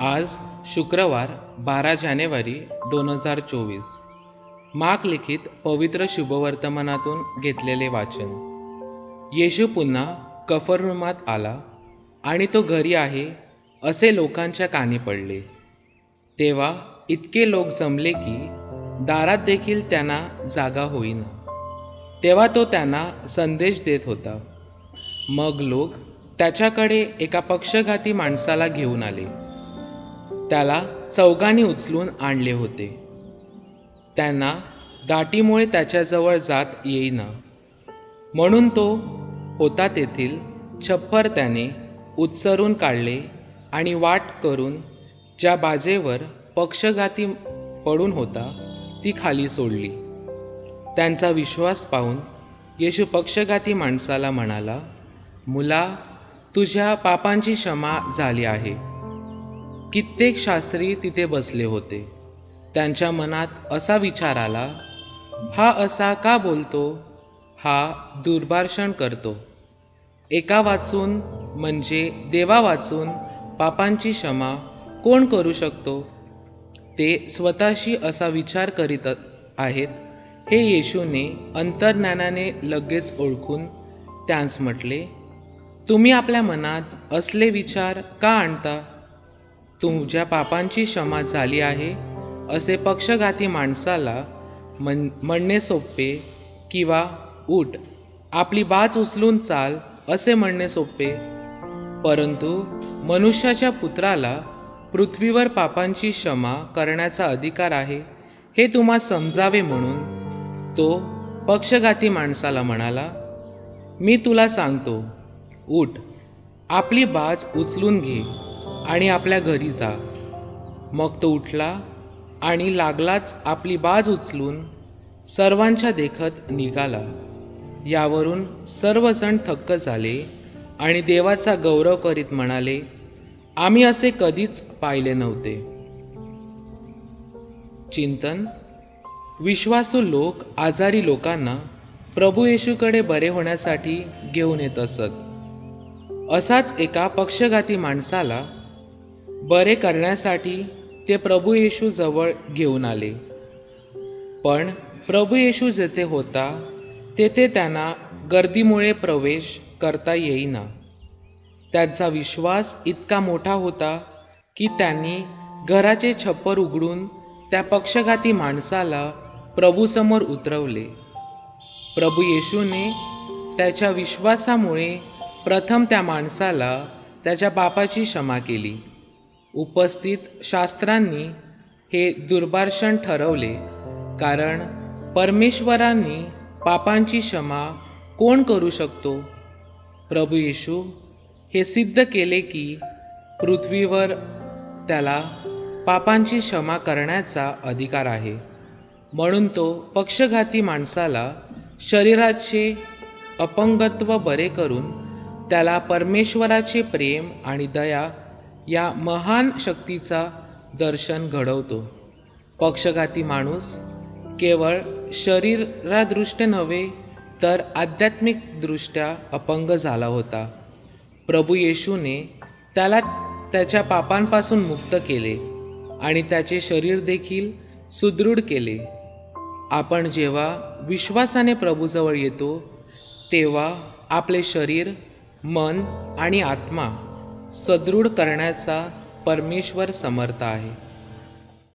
आज शुक्रवार बारा जानेवारी दोन हजार चोवीस. माक लिखित पवित्र शुभवर्तमानातून घेतलेले वाचन. येशू पुन्हा कफरनुमात आला आणि तो घरी आहे असे लोकांच्या कानी पडले. तेव्हा इतके लोक जमले की दारात देखील त्यांना जागा होईना. तेव्हा तो त्यांना संदेश देत होता. मग लोक त्याच्याकडे एका पक्षघाती माणसाला घेऊन आले. त्याला चौघांनी उचलून आणले होते. त्यांना दाटीमुळे त्याच्याजवळ जात येईना. म्हणून तो होता तेथील छप्पर त्याने उचरून काढले आणि वाट करून ज्या बाजेवर पक्षघाती पडून होता ती खाली सोडली. त्यांचा विश्वास पाहून येशू पक्षघाती माणसाला म्हणाला मुला तुझ्या पापांची क्षमा झाली आहे. कित्येक शास्त्री तिथे बसले होते. त्यांच्या मनात असा विचार आला हा असा का बोलतो? हा दुर्भाषण करतो. एका वाचून म्हणजे देवा वाचून पापांची क्षमा कोण करू शकतो? ते स्वतःशी असा विचार करीत आहेत. हे येशूने अंतर्ज्ञानाने लगेच ओळखून त्यांस म्हटले तुम्ही आपल्या मनात असले विचार का आणता? तुझ्या पापांची क्षमा झाली आहे असे पक्षघाती माणसाला म्हण म्हणणे सोपे किंवा उठ आपली बाज उचलून चाल असे म्हणणे सोपे. परंतु मनुष्याच्या पुत्राला पृथ्वीवर पापांची क्षमा करण्याचा अधिकार आहे हे तुम्हा समजावे म्हणून तो पक्षघाती माणसाला म्हणाला मी तुला सांगतो उठ आपली बाज उचलून घे आणि आपल्या घरी जा. मग तो उठला आणि लागलाच आपली बाज उचलून सर्वांच्या देखत निघाला. यावरून सर्वजण थक्क झाले आणि देवाचा गौरव करीत म्हणाले आम्ही असे कधीच पाहिले नव्हते. चिंतन. विश्वासू लोक आजारी लोकांना प्रभू येशूकडे बरे होण्यासाठी घेऊन येत असत. असाच एका पक्षघाती माणसाला बरे करण्यासाठी ते प्रभू येशू जवळ घेऊन आले. पण प्रभू येशू जेथे होता तेथे त्यांना गर्दीमुळे प्रवेश करता येईना. त्यांचा विश्वास इतका मोठा होता की त्यांनी घराचे छप्पर उघडून त्या पक्षघाती माणसाला प्रभूसमोर उतरवले. प्रभू येशूने त्याच्या विश्वासामुळे प्रथम त्या माणसाला त्याच्या पापाची क्षमा केली. उपस्थित शास्त्रांनी हे दुर्भाषण ठरवले. कारण परमेश्वरांनी पापांची क्षमा कोण करू शकतो? प्रभू येशू हे सिद्ध केले की पृथ्वीवर त्याला पापांची क्षमा करण्याचा अधिकार आहे. म्हणून तो पक्षघाती माणसाला शरीराचे अपंगत्व बरे करून त्याला परमेश्वराचे प्रेम आणि दया या महान शक्तीचा दर्शन घडवतो. पक्षघाती माणूस केवळ शरीरादृष्ट्या नव्हे तर आध्यात्मिकदृष्ट्या अपंग झाला होता. प्रभू येशूने त्याला त्याच्या पापांपासून मुक्त केले आणि त्याचे शरीर देखील सुदृढ केले. आपण जेव्हा विश्वासाने प्रभूजवळ येतो तेव्हा आपले शरीर मन आणि आत्मा सदृढ करण्याचा परमेश्वर समर्थ आहे.